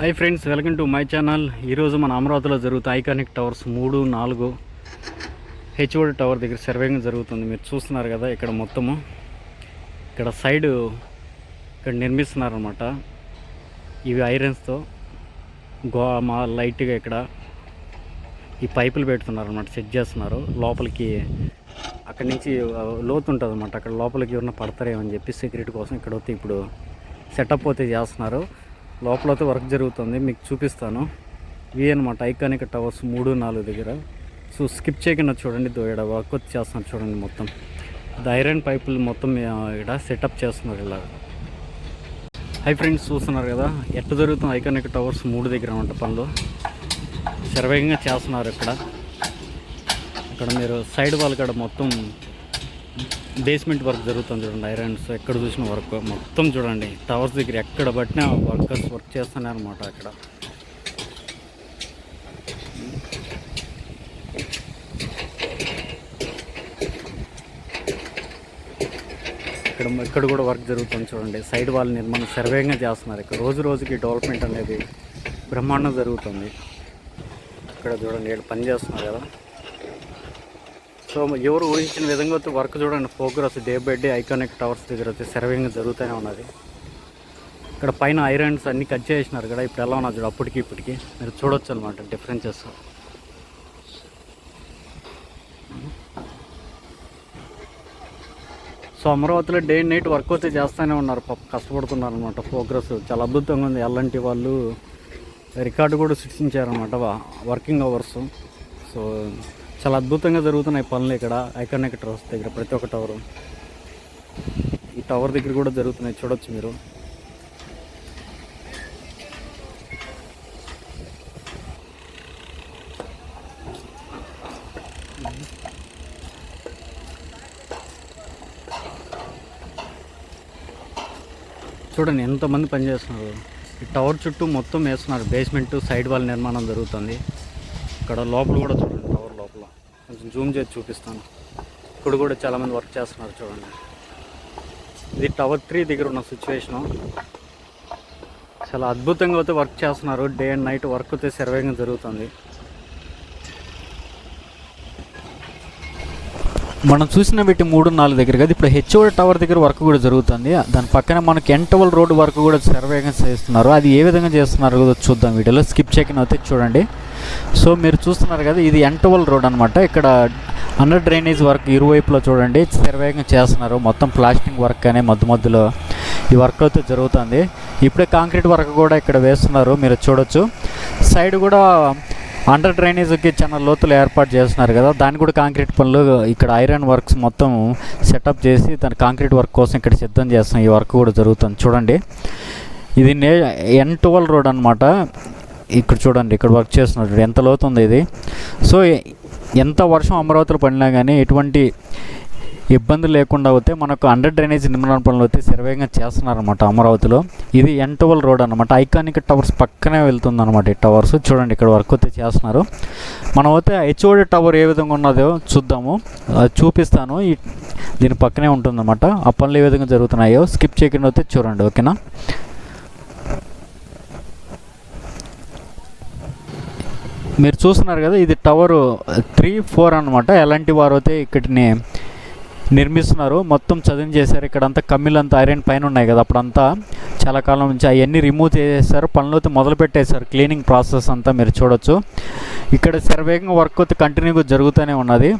Hi friends welcome to my channel. ఈరోజు మన అమరావతిలో జరుగుతున్న ఐకానిక్ టవర్స్ మూడు నాలుగు హెచ్ఓడి టవర్ దగ్గర సర్వేయింగ్ జరుగుతుంది. మీరు చూస్తున్నారు కదా ఇక్కడ మొత్తము. ఇక్కడ సైడ్ ఇక్కడ నిర్మిస్తున్నారనమాట ఇవి ఐరన్స్తో గో మా లైట్గా ఇక్కడ ఈ పైపులు పెడుతున్నారనమాట సెట్ చేస్తున్నారు. లోపలికి అక్కడి నుంచి లోతు ఉంటుంది అనమాట అక్కడ లోపలికి ఎవరైనా పడతారేమని చెప్పి సెక్యూరిటీ కోసం ఇక్కడ వస్తే ఇప్పుడు సెటప్ అయితే చేస్తున్నారు. లోపల అయితే వర్క్ జరుగుతుంది. మీకు చూపిస్తాను. ఇవి అనమాట ఐకానిక్ టవర్స్ మూడు నాలుగు దగ్గర. సో స్కిప్ చేయకుండా చూడండి. దో ఇక్కడ వర్క్ వచ్చేస్తున్నారు చూడండి మొత్తం. ఐరన్ పైపులు మొత్తం ఇక్కడ సెటప్ చేస్తున్నారు ఇలా హై ఫ్రెండ్స్ చూస్తున్నారు కదా? ఎట్ట జరుగుతుంది ఐకానిక్ టవర్స్ మూడు దగ్గర అనమాట పనులు? శరవేగంగా చేస్తున్నారు ఇక్కడ. ఇక్కడ మీరు సైడ్ వాళ్ళ కాడ మొత్తం బేస్మెంట్ వర్క్ జరుగుతుంది చూడండి. ఐరన్స్ ఎక్కడ చూసిన వర్క్ మొత్తం చూడండి. టవర్స్ దగ్గర ఎక్కడ పట్టినా వర్కర్స్ వర్క్ చేస్తూనే అనమాట అక్కడ. ఇక్కడ ఇక్కడ కూడా వర్క్ జరుగుతుంది చూడండి. సైడ్ వాళ్ళ నిర్మాణం సర్వేగా చేస్తున్నారు. ఇక్కడ రోజు రోజుకి డెవలప్మెంట్ అనేది బ్రహ్మాండం జరుగుతుంది. ఇక్కడ చూడండి ఇక్కడ పని చేస్తున్నారు కదా. సో ఎవరు ఊహించిన విధంగా అయితే వర్క్ చూడండి progress day by day iconic towers దగ్గర అయితే సర్వింగ్ జరుగుతూనే ఉన్నది. ఇక్కడ పైన ఐరన్స్ అన్ని కట్ చేసినారు కదా ఇప్పుడు ఎలా ఉన్నది చూడు అప్పటికి ఇప్పటికి. మీరు చూడొచ్చు అనమాట డిఫరెన్సెస్ సో అమరావతిలో డే అండ్ నైట్ వర్క్ అయితే చేస్తూనే ఉన్నారు పాప కష్టపడుతున్నారు అనమాట ప్రోగ్రెస్ చాలా అద్భుతంగా ఉంది. ఎలాంటి వాళ్ళు రికార్డు కూడా సృష్టించారనమాట వర్కింగ్ అవర్స్ సో చాలా అద్భుతంగా జరుగుతున్నాయి పనులు ఇక్కడ. ఐకానిక్ టవర్స్ దగ్గర ప్రతి ఒక్క టవర్ ఈ టవర్ దగ్గర కూడా జరుగుతున్నాయి చూడొచ్చు మీరు. చూడండి ఎంతమంది పనిచేస్తున్నారు ఈ టవర్ చుట్టూ మొత్తం వేస్తున్నారు. బేస్మెంట్ సైడ్ వాల్ నిర్మాణం జరుగుతుంది. ఇక్కడ లోపల కూడా చూడండి. కొంచెం జూమ్ చేసి చూపిస్తాను. ఇప్పుడు కూడా చాలామంది వర్క్ చేస్తున్నారు చూడండి. ఇది టవర్ త్రీ దగ్గర ఉన్న సిచ్యువేషను చాలా అద్భుతంగా అయితే వర్క్ చేస్తున్నారు. డే అండ్ నైట్ వర్క్ అయితే సర్వేగా జరుగుతుంది. మనం చూసిన వీటి మూడు నాలుగు దగ్గర కదా ఇప్పుడు హెచ్ఓడి టవర్ దగ్గర వర్క్ కూడా జరుగుతుంది. దాని పక్కన మనకి ఎంటవల్ రోడ్ వర్క్ కూడా సర్వేగా చేస్తున్నారు. అది ఏ విధంగా చేస్తున్నారు చూద్దాం వీడియోలో. స్కిప్ చెకిన్ అయితే చూడండి. సో మీరు చూస్తున్నారు కదా ఇది ఎంటవల్ రోడ్ అనమాట ఇక్కడ అండర్ డ్రైనేజ్ వర్క్ ఇరువైపులో చూడండి శరవేగం చేస్తున్నారు. మొత్తం ప్లాస్టింగ్ వర్క్ అనే మధ్య మధ్యలో ఈ వర్క్ అయితే జరుగుతుంది. ఇప్పుడే కాంక్రీట్ వర్క్ కూడా ఇక్కడ వేస్తున్నారు మీరు చూడొచ్చు. సైడ్ కూడా అండర్ డ్రైనేజ్కి చాలా లోతులు ఏర్పాటు చేస్తున్నారు కదా దాన్ని కూడా కాంక్రీట్ పనులు ఇక్కడ ఐరన్ వర్క్స్ మొత్తం సెటప్ చేసి దాని కాంక్రీట్ వర్క్ కోసం ఇక్కడ సిద్ధం చేస్తాం ఈ వర్క్ కూడా జరుగుతుంది. చూడండి. ఇది నే ఎన్ టువల్ రోడ్ అనమాట ఇక్కడ చూడండి ఇక్కడ వర్క్ చేస్తున్నారు ఎంత లోతు ఉంది ఇది? సో ఎంత వర్షం అమరావతిలో పడినా కానీ ఎటువంటి ఇబ్బంది లేకుండా అయితే మనకు అండర్ డ్రైనేజ్ నిర్మాణ పనులు అయితే సర్వేగా చేస్తున్నారనమాట అమరావతిలో. ఇది ఎంటవల్ రోడ్ అనమాట ఐకానిక్ టవర్స్ పక్కనే వెళ్తుంది అనమాట ఈ టవర్స్ చూడండి ఇక్కడ వర్క్ అయితే చేస్తున్నారు. మనం అయితే హెచ్ఓడి టవర్ ఏ విధంగా ఉన్నదో చూద్దాము. అది చూపిస్తాను. ఈ దీని పక్కనే ఉంటుందన్నమాట. ఆ పనులు ఏ విధంగా జరుగుతున్నాయో స్కిప్ చేయకుండా అయితే చూడండి ఓకేనా? మీరు చూస్తున్నారు కదా ఇది టవర్ త్రీ ఫోర్ అనమాట ఎలాంటి వారు అయితే ఇక్కడిని నిర్మిస్తున్నారు మొత్తం చదును చేశారు. ఇక్కడంతా కమ్మిలంతా ఐరన్ పైన ఉన్నాయి కదా అప్పుడంతా చాలా కాలం నుంచి అవన్నీ రిమూవ్ చేసేసారు. పనులు అయితే మొదలు పెట్టేశారు. క్లీనింగ్ ప్రాసెస్ అంతా మీరు చూడొచ్చు. ఇక్కడ శరవేగంగా వర్క్ అయితే కంటిన్యూగా జరుగుతూనే ఉన్నది.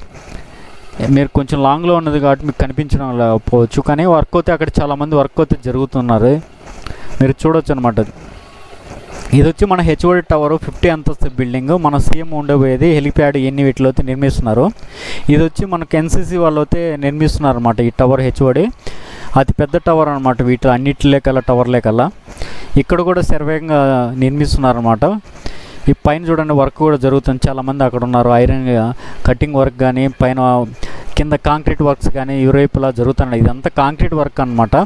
మీరు కొంచెం లాంగ్లో ఉన్నది కాబట్టి మీకు కనిపించడం లేకపోవచ్చు కానీ వర్క్ అయితే అక్కడ చాలామంది వర్క్ అయితే జరుగుతున్నారు. మీరు చూడొచ్చు అనమాట ఇది వచ్చి మన హెచ్ఓడి టవర్ ఫిఫ్టీ అంతస్తు బిల్డింగ్. మన సీఎం ఉండబోయేది హెలిప్యాడ్ ఎన్ని వీటిలో అయితే నిర్మిస్తున్నారు. ఇది వచ్చి మనకు ఎన్సీసీ వాళ్ళు అయితే నిర్మిస్తున్నారు అనమాట ఈ టవర్ హెచ్ఓడి. అతి పెద్ద టవర్ అనమాట వీటి అన్నిటిలే కల్లా టవర్లే కల్లా ఇక్కడ కూడా సర్వేగంగా నిర్మిస్తున్నారన్నమాట. ఈ పైన చూడండి వర్క్ కూడా జరుగుతుంది. చాలామంది అక్కడ ఉన్నారు. ఐరన్ కటింగ్ వర్క్ కానీ పైన కింద కాంక్రీట్ వర్క్స్ కానీ ఇరువైపులా జరుగుతున్నాయి. ఇదంతా కాంక్రీట్ వర్క్ అనమాట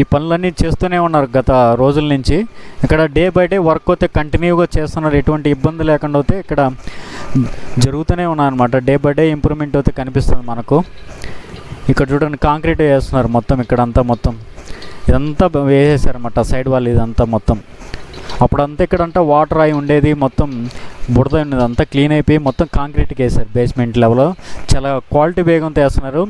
ఈ పనులన్నీ చేస్తూనే ఉన్నారు గత రోజుల నుంచి. ఇక్కడ డే బై డే వర్క్ అయితే కంటిన్యూగా చేస్తున్నారు. ఎటువంటి ఇబ్బంది లేకుండా అయితే ఇక్కడ జరుగుతూనే ఉన్నాయన్నమాట డే బై డే ఇంప్రూవ్మెంట్ అయితే కనిపిస్తుంది మనకు. ఇక్కడ చూడండి కాంక్రీట్ వేస్తున్నారు మొత్తం ఇక్కడ అంతా మొత్తం. ఇదంతా వేసేసారన్నమాట సైడ్ వాళ్ళు ఇదంతా మొత్తం. అప్పుడంతా ఇక్కడంతా వాటర్ అయి ఉండేది మొత్తం బురద ఉన్నది. అంతా క్లీన్ అయిపోయి మొత్తం కాంక్రీట్కి వేశారు బేస్మెంట్ లెవెల్ చాలా క్వాలిటీ వేగంతో వేస్తున్నారు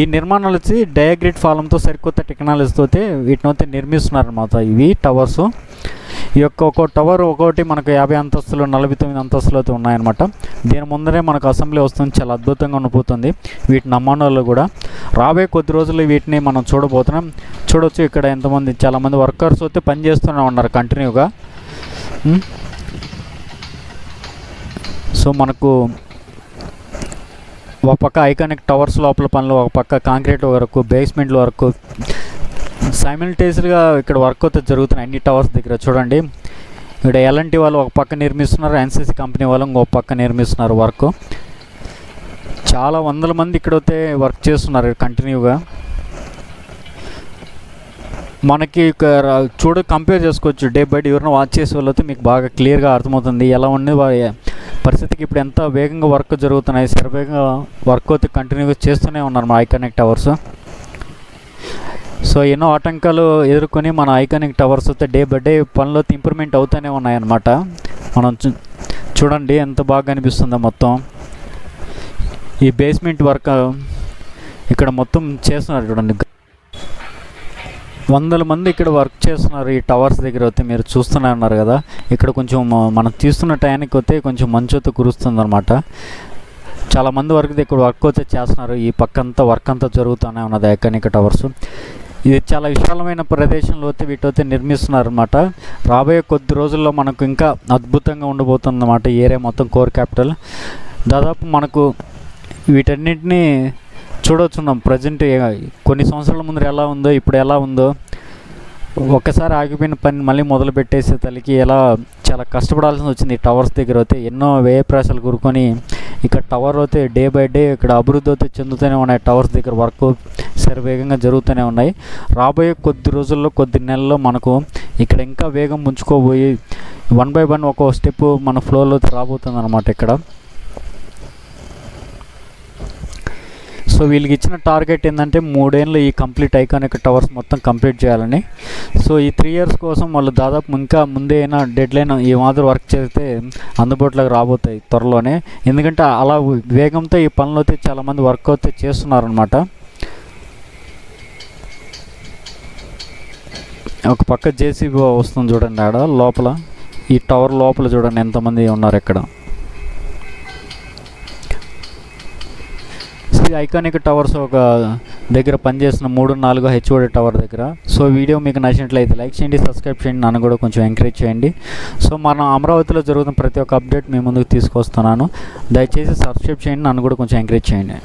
ఈ నిర్మాణాలు వచ్చి డయాగ్రిడ్ ఫాలంతో సరికొత్త టెక్నాలజీతో వీటిని అయితే నిర్మిస్తున్నారు అన్నమాట ఇవి టవర్స్ ఈ యొక్క ఒక్కో టవర్ ఒక్కోటి మనకు యాభై అంతస్తులు నలభై తొమ్మిది అంతస్తులు అయితే ఉన్నాయన్నమాట. దీని ముందరే మనకు అసెంబ్లీ వస్తుంది. చాలా అద్భుతంగా ఉండిపోతుంది. వీటి నమూనాలు కూడా. రాబోయే కొద్ది రోజులు వీటిని మనం చూడబోతున్నాం. చూడొచ్చు ఇక్కడ ఎంతమంది చాలామంది వర్కర్స్ అయితే పనిచేస్తూనే ఉన్నారు కంటిన్యూగా Hmm? సో మనకు ఒక పక్క ఐకానిక్ టవర్స్ లోపల పనులు ఒక పక్క కాంక్రీట్ వరకు బేస్మెంట్ వరకు సైమిల్టేస్గా ఇక్కడ వర్క్ అయితే జరుగుతున్నాయి. అన్ని టవర్స్ దగ్గర చూడండి. ఇక్కడ ఎలాంటి వాళ్ళు ఒక పక్క నిర్మిస్తున్నారు ఎన్సీసీ కంపెనీ వాళ్ళు ఒక పక్క నిర్మిస్తున్నారు వర్క్ చాలా వందల మంది ఇక్కడైతే వర్క్ చేస్తున్నారు కంటిన్యూగా మనకి చూడ కంపేర్ చేసుకోవచ్చు. డే బై డే ఎవరైనా వాచ్ చేసే వాళ్ళైతే మీకు బాగా క్లియర్గా అర్థమవుతుంది. ఎలా ఉండి పరిస్థితికి ఇప్పుడు ఎంత వేగంగా వర్క్ జరుగుతున్నాయి శరవేగంగా వర్క్ అయితే కంటిన్యూగా చేస్తూనే ఉన్నారు మా ఐకానిక్ టవర్స్ సో ఎన్నో ఆటంకాలు ఎదుర్కొని మన ఐకానిక్ టవర్స్ అయితే డే బై డే పనులు ఇంప్రూవ్మెంట్ అవుతూనే ఉన్నాయన్నమాట. మనం చూడండి ఎంత బాగా అనిపిస్తుందో మొత్తం. ఈ బేస్మెంట్ వర్క్ ఇక్కడ మొత్తం చేస్తున్నారు చూడండి. వందల మంది ఇక్కడ వర్క్ చేస్తున్నారు ఈ టవర్స్ దగ్గర అయితే మీరు చూస్తూనే ఉన్నారు కదా. ఇక్కడ కొంచెం మనం తీస్తున్న టయానికి వస్తే కొంచెం మంచు అయితే కురుస్తుంది అనమాట చాలా మంది వర్క్ ఇక్కడ వర్క్ అయితే చేస్తున్నారు. ఈ పక్కంతా వర్క్ అంతా జరుగుతూనే ఉన్నది ఐకానిక్ టవర్స్. ఇది చాలా విశాలమైన ప్రదేశంలో అయితే వీటైతే నిర్మిస్తున్నారనమాట రాబోయే కొద్ది రోజుల్లో మనకు ఇంకా అద్భుతంగా ఉండబోతుంది అన్నమాట ఏరియా మొత్తం కోర్ క్యాపిటల్. దాదాపు మనకు వీటన్నిటిని చూడొచ్చున్నాం. ప్రజెంట్ కొన్ని సంవత్సరాల ముందు ఎలా ఉందో ఇప్పుడు ఎలా ఉందో. ఒక్కసారి ఆగిపోయిన పని మళ్ళీ మొదలు పెట్టేసే తల్లికి ఎలా చాలా కష్టపడాల్సి వచ్చింది. టవర్స్ దగ్గర అయితే ఎన్నో వ్యయ ప్రయాసాలు కూరుకొని ఇక్కడ టవర్ అయితే డే బై డే ఇక్కడ అభివృద్ధి అయితే చెందుతూనే ఉన్నాయి. టవర్స్ దగ్గర వర్క్ శరవేగంగా జరుగుతూనే ఉన్నాయి. రాబోయే కొద్ది రోజుల్లో కొద్ది నెలల్లో మనకు ఇక్కడ ఇంకా వేగం ముంచుకోబోయి వన్ బై వన్ ఒక్కో స్టెప్ మన ఫ్లోలో రాబోతుంది అనమాట ఇక్కడ. సో వీళ్ళకి ఇచ్చిన టార్గెట్ ఏంటంటే మూడేళ్ళు ఈ కంప్లీట్ ఐకానిక్ టవర్స్ మొత్తం కంప్లీట్ చేయాలని. సో ఈ త్రీ ఇయర్స్ కోసం వాళ్ళు దాదాపు ఇంకా ముందే అయినా డెడ్ లైన్ ఈ మాదిరి వర్క్ చేస్తే అందుబాటులోకి రాబోతాయి త్వరలోనే. ఎందుకంటే అలా వేగంతో ఈ పనులు అయితే చాలామంది వర్క్ అయితే చేస్తున్నారనమాట ఒక పక్క జేసీబీ వస్తుంది చూడండి ఆడ లోపల. ఈ టవర్ లోపల చూడండి ఎంతమంది ఉన్నారు ఇక్కడ. ఈ ఐకానిక్ టవర్స్ ఒక దగ్గర పనిచేసిన మూడు నాలుగు హెచ్ఓడి టవర్ దగ్గర. సో వీడియో మీకు నచ్చినట్లయితే లైక్ చేయండి సబ్స్క్రైబ్ చేయండి నన్ను కూడా కొంచెం ఎంకరేజ్ చేయండి. సో మనం అమరావతిలో జరుగుతున్న ప్రతి ఒక్క అప్డేట్ మీ ముందుకు తీసుకొస్తున్నాను. దయచేసి సబ్స్క్రైబ్ చేయండి నన్ను కూడా కొంచెం ఎంకరేజ్ చేయండి.